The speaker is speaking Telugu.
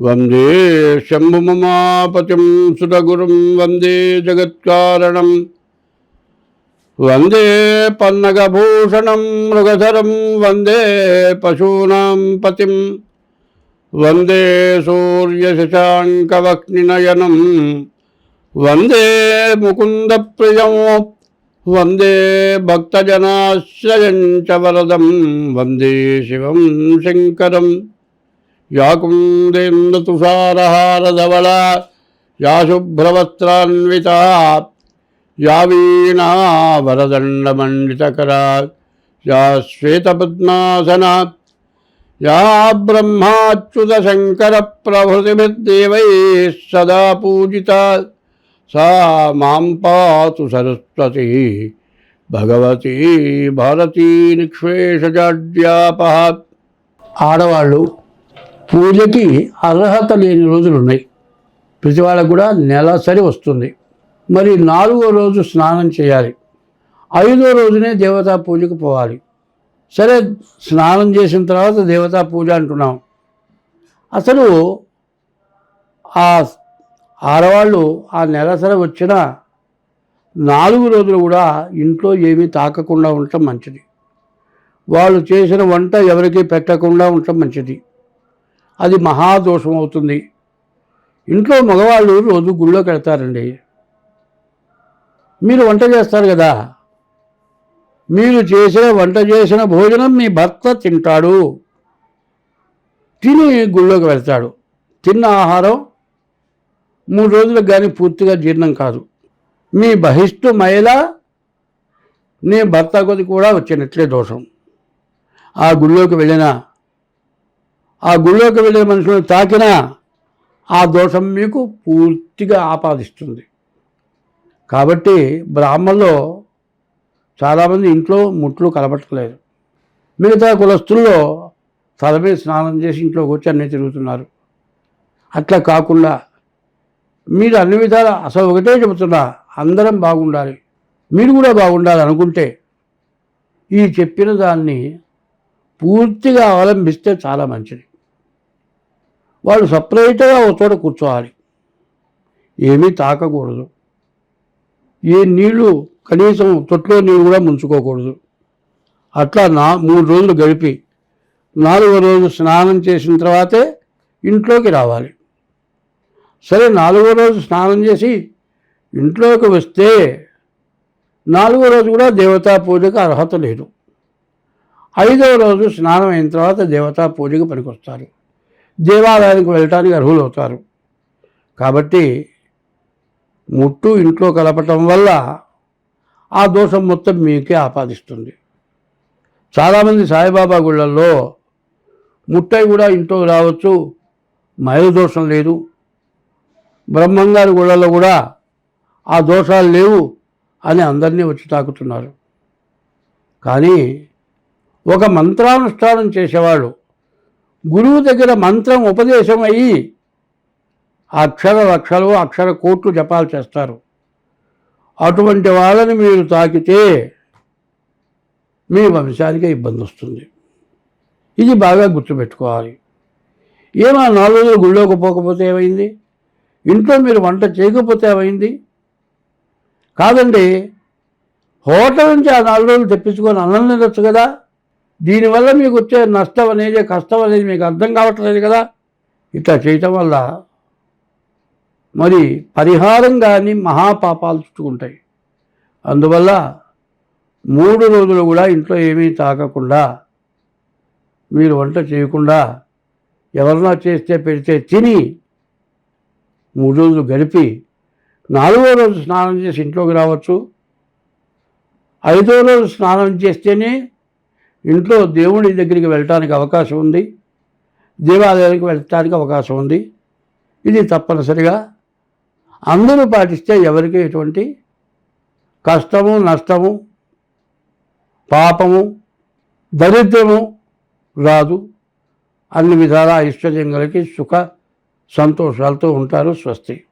వందే శంభుమమాపతిం సురగురుం వందే జగత్కారణం. వందే పన్నగభూషణం మృగధరం వందే పశూనాం పతిం. వందే సూర్యశశాంకవక్నినయనం. వందే ముకుందప్రియం. వందే భక్తజనాశ్రయం చ వరదం. వందే శివం శంకరం. या कुन्देन्दुतुषारहारधवला या शुभ्रवस्त्रान्विता या वीणा वरदण्डमण्डितकरा या श्वेतपद्मासना या ब्रह्माच्युतशङ्करप्रभृतिभिर्देवैः सदा पूजिता सा मां पातु सरस्वती భగవతి భారతీ నిక్షేషజాడ్యాపహ ఆడవాళ్ళు పూజకి అర్హత లేని రోజులు ఉన్నాయి. ప్రతి వాళ్ళకు కూడా నెలసరి వస్తుంది. మరి నాలుగో రోజు స్నానం చేయాలి. ఐదో రోజునే దేవతా పూజకు పోవాలి. సరే స్నానం చేసిన తర్వాత దేవతా పూజ అంటున్నాం. అసలు ఆ ఆడవాళ్ళు ఆ నెలసరి వచ్చిన నాలుగు రోజులు కూడా ఇంట్లో ఏమీ తాకకుండా ఉండటం మంచిది. వాళ్ళు చేసిన వంట ఎవరికీ పెట్టకుండా ఉండటం మంచిది. అది మహాదోషం అవుతుంది. ఇంట్లో మగవాళ్ళు రోజు గుళ్ళోకి వెళ్తారండి మీరు వంట చేస్తారు కదా? మీరు చేసిన వంట చేసిన భోజనం మీ భర్త తింటాడు. తిని గుళ్ళోకి వెళ్తాడు. తిన్న ఆహారం మూడు రోజులకు కానీ పూర్తిగా జీర్ణం కాదు. మీ బహిష్టు మహిళ నీ భర్త కొద్ది కూడా వచ్చినట్లే దోషం. ఆ గుళ్ళోకి వెళ్ళినా ఆ గుళ్ళోకి వెళ్ళే మనుషులను తాకినా ఆ దోషం మీకు పూర్తిగా ఆపాదిస్తుంది. కాబట్టి బ్రాహ్మణలో చాలామంది ఇంట్లో ముట్లు కలపట్లేదు మిగతా కులస్తుల్లో తలమే స్నానం చేసి ఇంట్లోకి వచ్చి అన్నీ తిరుగుతున్నారు. అట్లా కాకుండా మీరు అన్ని విధాల అసలు ఒకటే చెబుతున్నా అందరం బాగుండాలి. మీరు కూడా బాగుండాలి అనుకుంటే ఈ చెప్పిన దాన్ని పూర్తిగా అవలంబిస్తే చాలా మంచిది. వాళ్ళు సపరేట్గా ఒక చోట కూర్చోవాలి. ఏమీ తాకకూడదు. ఏ నీళ్ళు కనీసం తొట్లో నీళ్ళు కూడా ముంచుకోకూడదు. అట్లా నా మూడు రోజులు గడిపి నాలుగో రోజు స్నానం చేసిన తర్వాతే ఇంట్లోకి రావాలి. సరే నాలుగో రోజు స్నానం చేసి ఇంట్లోకి వస్తే నాలుగో రోజు కూడా దేవతా పూజకు అర్హత లేదు. ఐదవ రోజు స్నానం అయిన తర్వాత దేవతా పూజకు పనికొస్తారు. దేవాలయానికి వెళ్ళటానికి అర్హులు అవుతారు కాబట్టి ముట్టు ఇంట్లో కలపటం వల్ల ఆ దోషం మొత్తం మీకే ఆపాదిస్తుంది. చాలామంది సాయిబాబా గుళ్ళల్లో ముట్టై కూడా ఇంట్లో రావచ్చు మహిళ దోషం లేదు. బ్రహ్మంగారి గుళ్ళల్లో కూడా ఆ దోషాలు లేవు అని అందరినీ వచ్చి తాకుతున్నారు. కానీ ఒక మంత్రానుష్ఠానం చేసేవాళ్ళు గురువు దగ్గర మంత్రం ఉపదేశం అయ్యి అక్షర లక్షలు అక్షర కోట్లు జపాలు చేస్తారు. అటువంటి వాళ్ళని మీరు తాకితే మీ వంశానికి ఇబ్బంది వస్తుంది. ఇది బాగా గుర్తుపెట్టుకోవాలి. ఏమా నాలుగు రోజులు గుళ్ళోకి పోకపోతే ఏమైంది? ఇంట్లో మీరు వంట చేయకపోతే ఏమైంది? కాదండి హోటల్ నుంచి ఆ నాలుగు రోజులు తెప్పించుకొని అన్నం తినొచ్చు కదా? దీనివల్ల మీకు వచ్చే నష్టం అనేది కష్టం అనేది మీకు అర్థం కావట్లేదు కదా. ఇట్లా చేయటం వల్ల మరి పరిహారం కానీ మహాపాపాలు చుట్టుకుంటాయి. అందువల్ల మూడు రోజులు కూడా ఇంట్లో ఏమీ తాకకుండా మీరు వంట చేయకుండా ఎవరన్నా చేస్తే పెడితే తిని మూడు రోజులు గడిపి నాలుగో రోజు స్నానం చేసి ఇంట్లోకి రావచ్చు. ఐదో రోజు స్నానం చేస్తేనే ఇంట్లో దేవుడి దగ్గరికి వెళ్ళటానికి అవకాశం ఉంది దేవాలయానికి వెళ్ళటానికి అవకాశం ఉంది. ఇది తప్పనిసరిగా అందరూ పాటిస్తే ఎవరికి ఎటువంటి కష్టము నష్టము పాపము దరిద్రము రాదు. అన్ని విధాల ఐశ్వర్యం కలిగి సుఖ సంతోషాలతో ఉంటారు స్వస్తి.